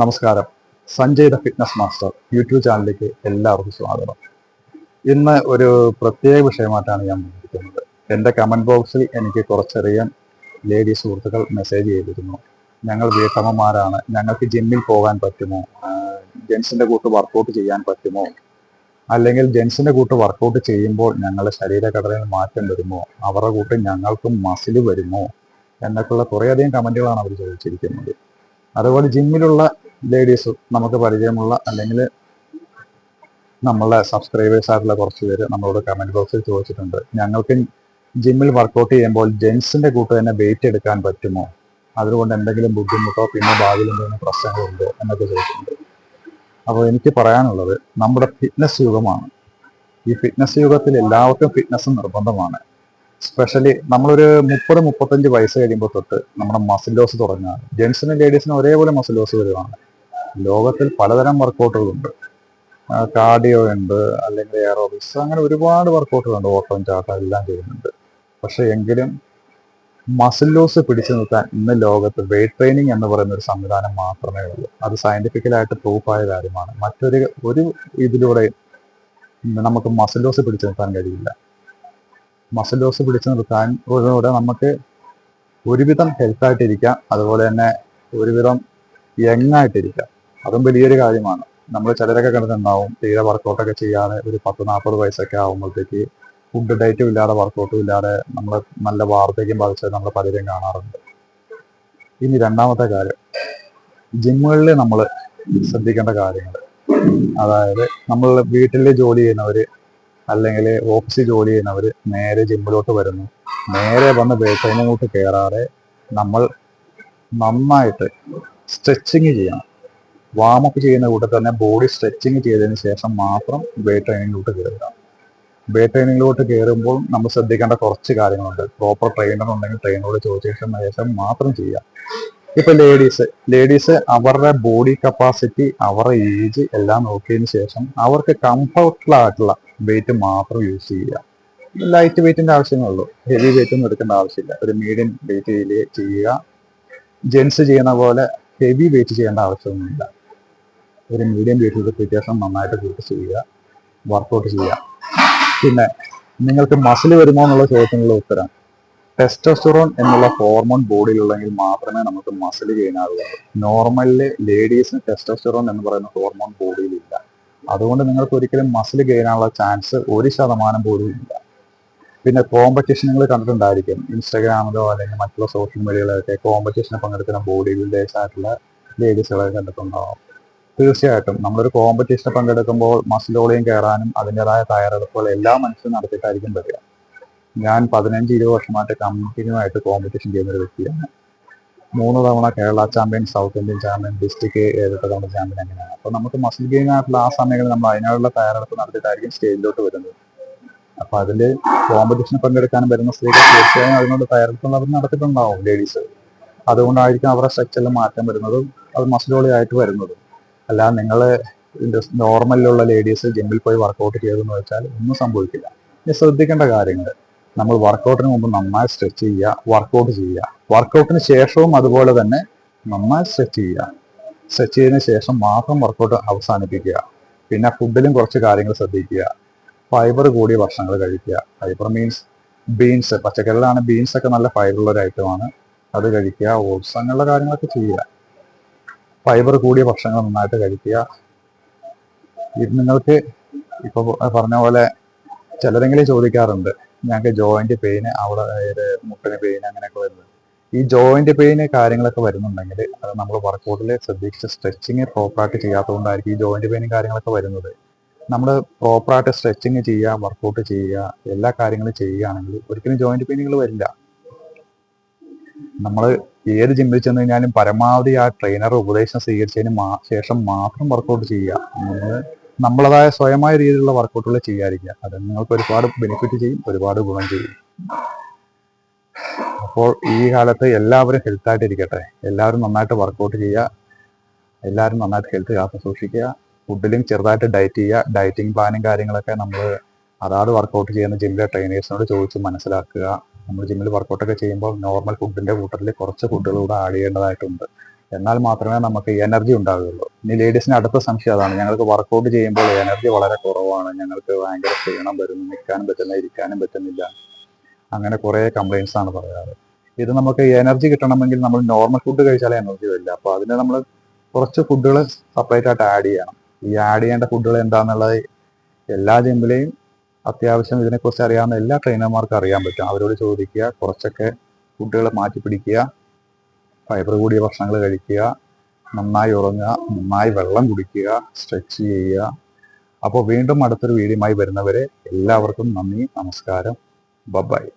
നമസ്കാരം. Sanjay the fitness master YouTube ചാനലിലേക്ക് എല്ലാവർക്കും സ്വാഗതം. ഇന്ന് ഒരു പ്രത്യേക വിഷയമായിട്ടാണ് ഞാൻ വന്നിരിക്കുന്നത്. എന്റെ കമന്റ് ബോക്സിൽ എനിക്ക് കുറച്ചറിയാൻ ലേഡീസ് സുഹൃത്തുക്കൾ മെസ്സേജ് ചെയ്തിരുന്നു. ഞങ്ങൾ വീട്ടമ്മമാരാണ്. ഞങ്ങൾക്ക് ജിമ്മിൽ പോകാൻ പറ്റുമോ? ജെൻസിന്റെ കൂട്ട് വർക്കൗട്ട് ചെയ്യാൻ പറ്റുമോ? അല്ലെങ്കിൽ ജെൻസിന്റെ കൂട്ട് വർക്കൗട്ട് ചെയ്യുമ്പോൾ ഞങ്ങളുടെ ശരീരഘടനയിൽ മാറ്റം വരുമോ? അവരുടെ കൂട്ട് ഞങ്ങൾക്കും മസിൽ വരുമോ? എന്നൊക്കെയുള്ള കുറേയധികം കമന്റുകളാണ് അവർ ചോദിച്ചിരിക്കുന്നത്. അതുപോലെ ജിമ്മിലുള്ള ലേഡീസ് നമുക്ക് പരിചയമുള്ള അല്ലെങ്കിൽ നമ്മളെ സബ്സ്ക്രൈബേഴ്സ് ആയിട്ടുള്ള കുറച്ച് പേര് നമ്മളോട് കമന്റ് ബോക്സിൽ ചോദിച്ചിട്ടുണ്ട്. ഞങ്ങൾക്ക് ജിമ്മിൽ വർക്കൗട്ട് ചെയ്യുമ്പോൾ ജെൻസിന്റെ കൂട്ട് തന്നെ വെയിറ്റ് എടുക്കാൻ പറ്റുമോ? അതുകൊണ്ട് എന്തെങ്കിലും ബുദ്ധിമുട്ടോ പിന്നെ ഭാവിയിൽ എന്തെങ്കിലും പ്രശ്നങ്ങളുണ്ടോ എന്നൊക്കെ ചോദിച്ചിട്ടുണ്ട്. അപ്പോൾ എനിക്ക് പറയാനുള്ളത് നമ്മുടെ ഫിറ്റ്നസ് യുഗമാണ്. ഈ ഫിറ്റ്നസ് യുഗത്തിൽ എല്ലാവർക്കും ഫിറ്റ്നസ് നിർബന്ധമാണ്. സ്പെഷ്യലി നമ്മളൊരു മുപ്പത് മുപ്പത്തഞ്ച് വയസ്സ് കഴിയുമ്പോൾ തൊട്ട് നമ്മുടെ മസിൽ ലോസ് തുടങ്ങുക. ജെൻസിനും ലേഡീസിനും ഒരേപോലെ മസിൽ ലോസ് വരുവാണ്. ലോകത്തിൽ പലതരം വർക്കൗട്ടുകളുണ്ട് കാർഡിയോ ഉണ്ട് അല്ലെങ്കിൽ എയറോബിക്സ് അങ്ങനെ ഒരുപാട് വർക്കൗട്ടുകളുണ്ട് ഓട്ടം ചാട്ടം എല്ലാം ചെയ്യുന്നുണ്ട്. പക്ഷെ എങ്കിലും മസിൽ ലോസ് പിടിച്ചു നിർത്താൻ ഇന്ന് ലോകത്ത് വെയിറ്റ് ട്രെയിനിങ് എന്ന് പറയുന്ന ഒരു സംവിധാനം മാത്രമേ ഉള്ളൂ. അത് സയന്റിഫിക്കലായിട്ട് പ്രൂഫായ കാര്യമാണ്. മറ്റൊരു ഒരു ഇതിലൂടെ നമുക്ക് മസിൽ ലോസ് പിടിച്ചു നിർത്താൻ കഴിയില്ല. മസിൽ ലോസ് പിടിച്ചു നിർത്താൻ ഇതിലൂടെ നമുക്ക് ഒരുവിധം ഹെൽത്തായിട്ടിരിക്കാം അതുപോലെ തന്നെ ഒരുവിധം യങ്ങായിട്ടിരിക്കാം അതും വലിയൊരു കാര്യമാണ്. നമ്മൾ ചിലരൊക്കെ കണ്ടിട്ടുണ്ടാവും തീരെ വർക്കൗട്ടൊക്കെ ചെയ്യാതെ ഒരു പത്ത് നാൽപ്പത് വയസ്സൊക്കെ ആകുമ്പോഴത്തേക്ക് ഫുഡ് ഡയറ്റും ഇല്ലാതെ വർക്കൗട്ടും ഇല്ലാതെ നമ്മൾ നല്ല വാർദ്ധക്യം ബാധിച്ചത് നമ്മൾ പലരും കാണാറുണ്ട്. ഇനി രണ്ടാമത്തെ കാര്യം. ജിമ്മുകളിൽ നമ്മൾ ശ്രദ്ധിക്കേണ്ട കാര്യങ്ങൾ. അതായത് നമ്മൾ വീട്ടിൽ ജോലി ചെയ്യുന്നവർ അല്ലെങ്കിൽ ഓഫീസിൽ ജോലി ചെയ്യുന്നവർ നേരെ ജിമ്മിലോട്ട് വരുന്നു. നേരെ വന്ന് വെയിറ്റ് ട്രെയിനിങ്ങോട്ട് കയറാതെ നമ്മൾ നന്നായിട്ട് സ്ട്രെച്ചിങ് ചെയ്യണം. വാമപ്പ് ചെയ്യുന്ന കൂടെ തന്നെ ബോഡി സ്ട്രെച്ചിങ് ചെയ്തതിന് ശേഷം മാത്രം വെയിറ്റ് ട്രെയിനിങ്ങിലോട്ട് കയറുക വെയിറ്റ് ട്രെയിനിങ്ങിലോട്ട് കയറുമ്പോൾ നമ്മൾ ശ്രദ്ധിക്കേണ്ട കുറച്ച് കാര്യങ്ങളുണ്ട്. പ്രോപ്പർ ട്രെയിനർ ഉണ്ടെങ്കിൽ ട്രെയിനറോട് ചോദിച്ച ശേഷം മാത്രം ചെയ്യുക. ഇപ്പൊ ലേഡീസ് ലേഡീസ് അവരുടെ ബോഡി കപ്പാസിറ്റി അവരുടെ ഏജ് എല്ലാം നോക്കിയതിന് ശേഷം അവർക്ക് കംഫർട്ടബിൾ ആയിട്ടുള്ള വെയിറ്റ് മാത്രം യൂസ് ചെയ്യുക. ലൈറ്റ് വെയിറ്റിന്റെ ആവശ്യമേ ഹെവി വെയിറ്റ് ഒന്നും എടുക്കേണ്ട ആവശ്യമില്ല. ഒരു മീഡിയം വെയിറ്റ് ചെയ്യുക. ജെൻസ് ചെയ്യുന്ന പോലെ ഹെവി വെയിറ്റ് ചെയ്യേണ്ട ആവശ്യമൊന്നുമില്ല. ഒരു മീഡിയം വെയിറ്റ് വ്യത്യാസം നന്നായിട്ട് കൂട്ടി ചെയ്യുക. വർക്കൗട്ട് ചെയ്യുക. പിന്നെ നിങ്ങൾക്ക് മസിൽ വരുമോ എന്നുള്ള ചോദ്യത്തിനുള്ള ഉത്തരം. ടെസ്റ്റോസ്റ്ററോൺ എന്നുള്ള ഹോർമോൺ ബോഡിയിലുള്ളെങ്കിൽ മാത്രമേ നമുക്ക് മസിൽ ഗെയിൻ ചെയ്യാനാവുള്ളൂ നോർമലിൽ ലേഡീസിന് ടെസ്റ്റോസ്റ്ററോൺ എന്ന് പറയുന്ന ഹോർമോൺ ബോഡിയിലില്ല അതുകൊണ്ട് നിങ്ങൾക്ക് ഒരിക്കലും മസിൽ ഗെയിൻ ചെയ്യാനുള്ള ചാൻസ് ഒരു ശതമാനം പോലും ഇല്ല. പിന്നെ കോമ്പറ്റീഷനുകൾ കണ്ടിട്ടുണ്ടായിരിക്കും. ഇൻസ്റ്റാഗ്രാമിലോ അല്ലെങ്കിൽ മറ്റുള്ള സോഷ്യൽ മീഡിയയിലൊക്കെ കോമ്പറ്റീഷന് പങ്കെടുക്കുന്ന ബോഡി ബിൽഡേഴ്സ് ആയിട്ടുള്ള ലേഡീസുകളെ കണ്ടിട്ടുണ്ടാവും. തീർച്ചയായിട്ടും നമ്മളൊരു കോമ്പറ്റീഷന് പങ്കെടുക്കുമ്പോൾ മസിലോളിയും കയറാനും അതിന്റെതായ തയ്യാറെടുപ്പുകൾ എല്ലാ മനുഷ്യരും നടത്തിയിട്ടായിരിക്കും വരിക. ഞാൻ പതിനഞ്ച് ഇരുപത് വർഷമായിട്ട് കമ്പനിയുമായിട്ട് കോമ്പറ്റീഷൻ ചെയ്യുന്ന ഒരു വ്യക്തിയാണ്. മൂന്ന് തവണ Kerala champion south Indian champion district ഏഴെട്ട് തവണ ചാമ്പ്യൻ അങ്ങനെയാണ്. അപ്പോൾ നമുക്ക് മസിൽ ഗെയിം ആയിട്ടുള്ള ആ സമയങ്ങളിൽ നമ്മൾ അതിനുള്ള തയ്യാറെടുപ്പ് നടത്തിയിട്ടായിരിക്കും സ്റ്റേജിലോട്ട് വരുന്നത്. അപ്പൊ അതിൽ കോമ്പറ്റീഷന് പങ്കെടുക്കാനും വരുന്ന സ്ത്രീകൾ തീർച്ചയായും അതിനുള്ള തയ്യാറെടുപ്പ് അവർ നടത്തിയിട്ടുണ്ടാവും ലേഡീസ് അതുകൊണ്ടായിരിക്കും അവരുടെ സ്ട്രക്ചറിൽ മാറ്റം വരുന്നതും അത് മസിലോളി ആയിട്ട് വരുന്നതും. അല്ലാതെ നിങ്ങൾ നോർമലിലുള്ള ലേഡീസ് ജിമ്മിൽ പോയി വർക്കൗട്ട് ചെയ്തെന്ന് വെച്ചാൽ ഒന്നും സംഭവിക്കില്ല. ശ്രദ്ധിക്കേണ്ട കാര്യങ്ങൾ നമ്മൾ വർക്കൗട്ടിന് മുമ്പ് നന്നായി സ്ട്രെച്ച് ചെയ്യുക വർക്കൗട്ട് ചെയ്യുക. വർക്കൗട്ടിന് ശേഷവും അതുപോലെ തന്നെ നന്നായി സ്ട്രെച്ച് ചെയ്യുക. സ്ട്രെച്ച് ചെയ്തതിന് ശേഷം മാത്രം വർക്കൗട്ട് അവസാനിപ്പിക്കുക. പിന്നെ ഫുഡിലും കുറച്ച് കാര്യങ്ങൾ ശ്രദ്ധിക്കുക. ഫൈബർ കൂടിയ ഭക്ഷണങ്ങൾ കഴിക്കുക. ഫൈബർ മീൻസ് ബീൻസ് പച്ചക്കറികളാണ് ബീൻസ് ഒക്കെ നല്ല ഫൈബറുള്ള ഒരു ഐറ്റമാണ് അത് കഴിക്കുക ഓട്സ് അങ്ങനെയുള്ള കാര്യങ്ങളൊക്കെ ചെയ്യുക. ഫൈബർ കൂടിയ ഭക്ഷണങ്ങൾ നന്നായിട്ട് കഴിക്കുക. ഇത് നിങ്ങൾക്ക് ഇപ്പോൾ പറഞ്ഞ പോലെ ചിലരെങ്കിലും ചോദിക്കാറുണ്ട് ഞങ്ങൾക്ക് ജോയിന്റ് പെയിന് അവിടെ മുട്ടിന് പെയിൻ അങ്ങനെയൊക്കെ വരുന്നത് ഈ ജോയിന്റ് പെയിന് കാര്യങ്ങളൊക്കെ വരുന്നുണ്ടെങ്കിൽ അത് നമ്മൾ വർക്കൗട്ടിൽ ശ്രദ്ധിച്ച് സ്ട്രെച്ചിങ് പ്രോപ്പറായിട്ട് ചെയ്യാത്തതുകൊണ്ടായിരിക്കും ഈ ജോയിന്റ് പെയിനും കാര്യങ്ങളൊക്കെ വരുന്നത്. നമ്മൾ പ്രോപ്പറായിട്ട് സ്ട്രെച്ചിങ് ചെയ്യുക വർക്കൗട്ട് ചെയ്യുക എല്ലാ കാര്യങ്ങളും ചെയ്യുകയാണെങ്കിൽ ഒരിക്കലും ജോയിന്റ് പെയിനുകൾ വരില്ല. നമ്മൾ ഏത് ജിമ്മിൽ ചെന്ന് കഴിഞ്ഞാലും പരമാവധി ആ ട്രെയിനർ ഉപദേശം സ്വീകരിച്ചതിന് ശേഷം മാത്രം വർക്കൗട്ട് ചെയ്യുക. നമ്മൾ നമ്മളതായ സ്വയമായ രീതിയിലുള്ള വർക്കൗട്ടുകൾ ചെയ്യാതിരിക്കുക. അത് നിങ്ങൾക്ക് ഒരുപാട് ബെനിഫിറ്റ് ചെയ്യും ഒരുപാട് ഗുണം ചെയ്യും. അപ്പോൾ ഈ കാലത്ത് എല്ലാവരും ഹെൽത്തായിട്ട് ഇരിക്കട്ടെ. എല്ലാവരും നന്നായിട്ട് വർക്കൗട്ട് ചെയ്യുക. എല്ലാവരും നന്നായിട്ട് ഹെൽത്ത് കാത്തു സൂക്ഷിക്കുക. ഫുഡിലും ചെറുതായിട്ട് ഡയറ്റ് ചെയ്യുക. ഡയറ്റിംഗ് പ്ലാനും കാര്യങ്ങളൊക്കെ നമ്മൾ അതാത് വർക്കൗട്ട് ചെയ്യുന്ന ജിമ്മിലെ ട്രെയിനേഴ്സിനോട് ചോദിച്ച് മനസ്സിലാക്കുക. നമ്മൾ ജിമ്മിൽ വർക്കൗട്ടൊക്കെ ചെയ്യുമ്പോൾ നോർമൽ ഫുഡിന്റെ കൂട്ടത്തിൽ കുറച്ച് ഫുഡുകൾ കൂടെ ആഡ് ചെയ്യേണ്ടതായിട്ടുണ്ട്. എന്നാൽ മാത്രമേ നമുക്ക് എനർജി ഉണ്ടാവുകയുള്ളൂ. ഇനി ലേഡീസിന് അടുത്ത സംശയം അതാണ്. ഞങ്ങൾക്ക് വർക്കൗട്ട് ചെയ്യുമ്പോൾ എനർജി വളരെ കുറവാണ്. ഞങ്ങൾക്ക് ഭയങ്കര ക്ഷീണം വരുന്നു. നിൽക്കാനും പറ്റുന്നില്ല ഇരിക്കാനും പറ്റുന്നില്ല. അങ്ങനെ കുറേ കംപ്ലൈൻസ് ആണ് പറയാറ്. ഇത് നമുക്ക് എനർജി കിട്ടണമെങ്കിൽ നമ്മൾ നോർമൽ ഫുഡ് കഴിച്ചാലേ എനർജി വരില്ല. അപ്പോൾ അതിന് നമ്മൾ കുറച്ച് ഫുഡുകൾ സെപ്പറേറ്റ് ആയിട്ട് ആഡ് ചെയ്യണം. ഈ ആഡ് ചെയ്യേണ്ട ഫുഡുകൾ എന്താണെന്നുള്ളത് എല്ലാ ജിമ്മിലെയും അത്യാവശ്യം ഇതിനെക്കുറിച്ച് അറിയാവുന്ന എല്ലാ ട്രെയിനർമാർക്കും അറിയാൻ പറ്റും. അവരോട് ചോദിക്കുക കുറച്ചൊക്കെ ഫുഡുകൾ മാറ്റി പിടിക്കുക ഫൈബർ കൂടിയ ഭക്ഷണങ്ങൾ കഴിക്കുക നന്നായി ഉറങ്ങുക നന്നായി വെള്ളം കുടിക്കുക സ്ട്രെച്ച് ചെയ്യുക. അപ്പോൾ വീണ്ടും അടുത്തൊരു വീഡിയോയുമായി വരുന്നവരെ എല്ലാവർക്കും നന്ദി നമസ്കാരം. ബബായ്